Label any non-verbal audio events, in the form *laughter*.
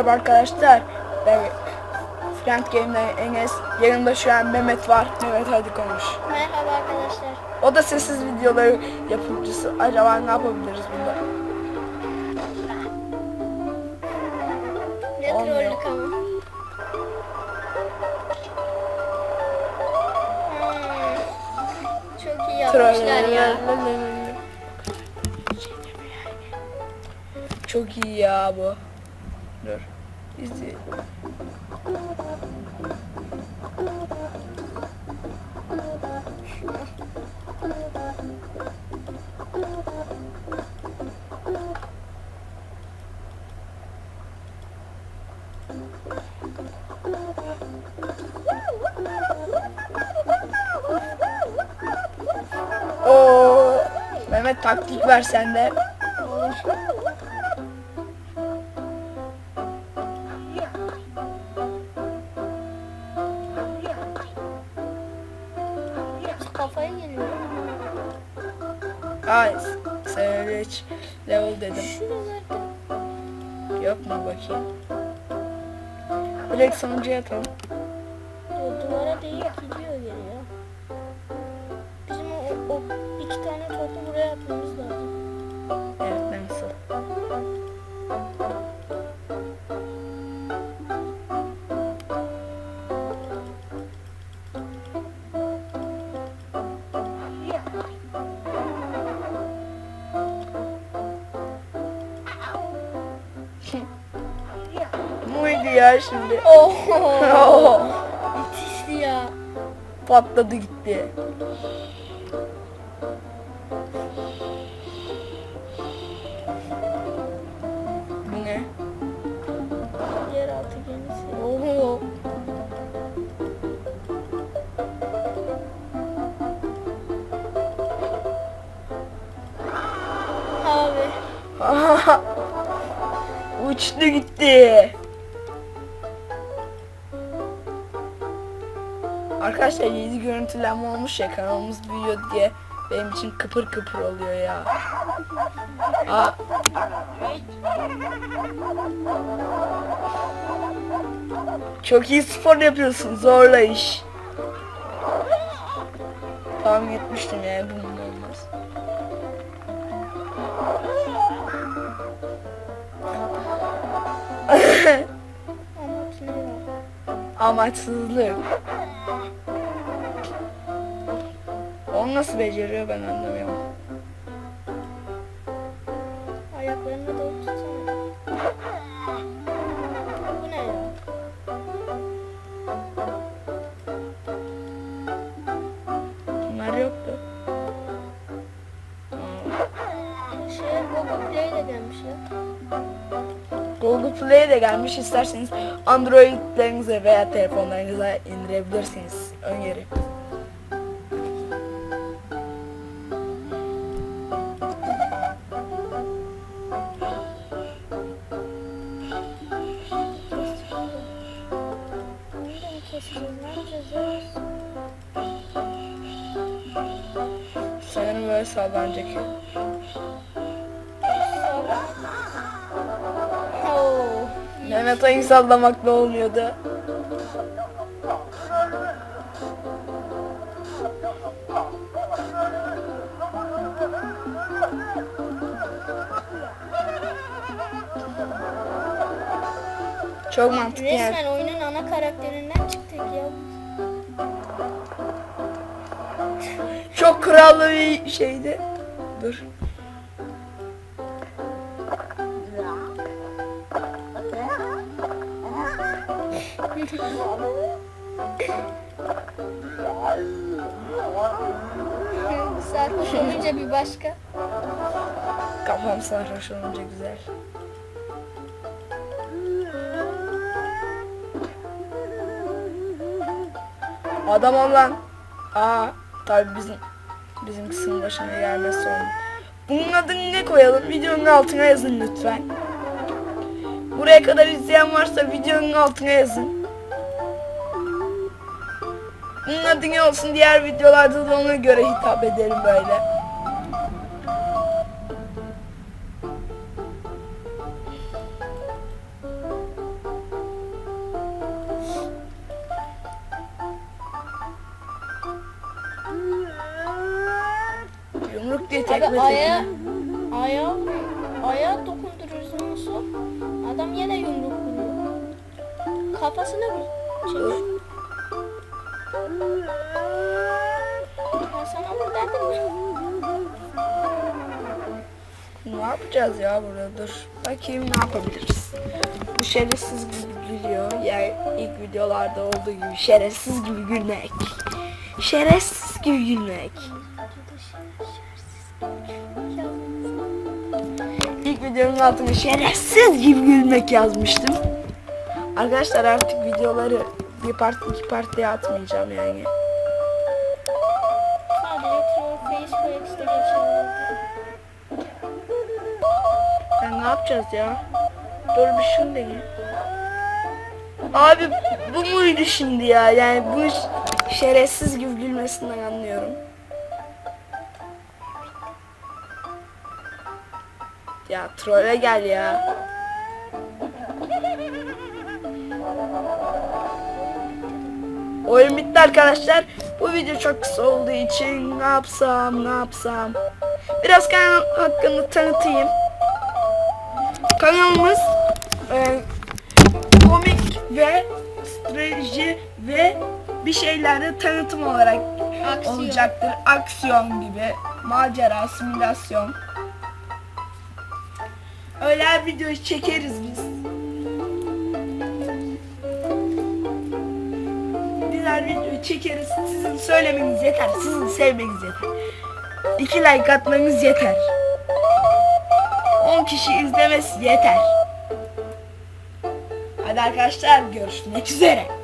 Merhaba arkadaşlar. Ben Friend Game'den Enes. Yanımda şu an Mehmet var. Mehmet hadi konuş. Merhaba arkadaşlar. O da sessiz videoları yapımcısı. Acaba ne yapabiliriz bunda? Ne trollük ama. Hmm. Çok iyi yapmışlar ya. Çok iyi ya bu. Dur. İzleyelim. Oo, Mehmet taktik ver sende. Olur. Kafaya geliyor. Ay, Savage level dedim. Şuralarda. Yok mu bakayım? Direkt sonuncuya atalım. O duvara değil gidiyor geliyor. Bizim ya şimdi. Oho. *laughs* Müthişti ya. Patladı gitti. Bu ne? Yeraltı gemisi. Oho. Abi. *laughs* Uçtu gitti. Arkadaşlar yeni görüntülenme olmuş ya kanalımız büyüyor diye benim için kıpır kıpır oluyor ya. Aa. Çok iyi spor yapıyorsun zorla iş. Tahmin etmiştim yani bunun olmaz. Ama ne var? Amaçsızlık. Nasıl beceriyor ben anlamıyorum. Ayaklarını da tutsana. Bu ne ya? Bunlar yoktu. Şey Google Play de gelmiş ya. Google Play'e de gelmiş. İsterseniz Android'lerinize veya telefonlarınıza indirebilirsiniz. Önyeri. Böyle sallanacak. Oo. Mehmet ayı sallamakla olmuyordu. Çok mantıklı yani. Resmen oyunun ana karakterinden Çok krallı bir şeydi. Dur. Sarhoş olunca bir başka. Kafam sarhoş olunca güzel. Adam ol lan. Aa tabi bizim bizim kısmın başına gelmez sonra. Bunun adını ne koyalım? Videonun altına yazın lütfen. Buraya kadar izleyen varsa videonun altına yazın. Bunun adı ne olsun diğer videolarda da ona göre hitap edelim böyle. Abi aya, aya, aya dokundururuz musu? Adam yine yumruk vuruyor. Kafasına bir şey. Ben sana vur dedim. Ne yapacağız ya burada? Dur. Bakayım ne yapabiliriz. Bu şerefsiz gibi gülüyor. Yani ilk videolarda olduğu gibi şerefsiz gibi gülmek. Şerefsiz gibi gülmek. Videonun altına şerefsiz gibi gülmek yazmıştım. Arkadaşlar artık videoları bir part iki part diye atmayacağım yani. Ya ne yapacağız ya? Dur bir şunu deneyim. Abi bu muydu şimdi ya? Yani bu şerefsiz gibi gülmesinden anlıyorum. Ya trole gel ya. Oyun bitti arkadaşlar. Bu video çok kısa olduğu için ne yapsam ne yapsam. Biraz kanal hakkında tanıtayım. Kanalımız e, komik ve strateji ve bir şeylerde tanıtım olarak Aksiyon. olacaktır. Aksiyon gibi, macera, simülasyon. Her videoyu çekeriz biz. Her videoyu çekeriz. Sizin söylemeniz yeter. Sizin sevmeniz yeter. İki like atmanız yeter. 10 kişi izlemesi yeter. Hadi arkadaşlar görüşmek üzere.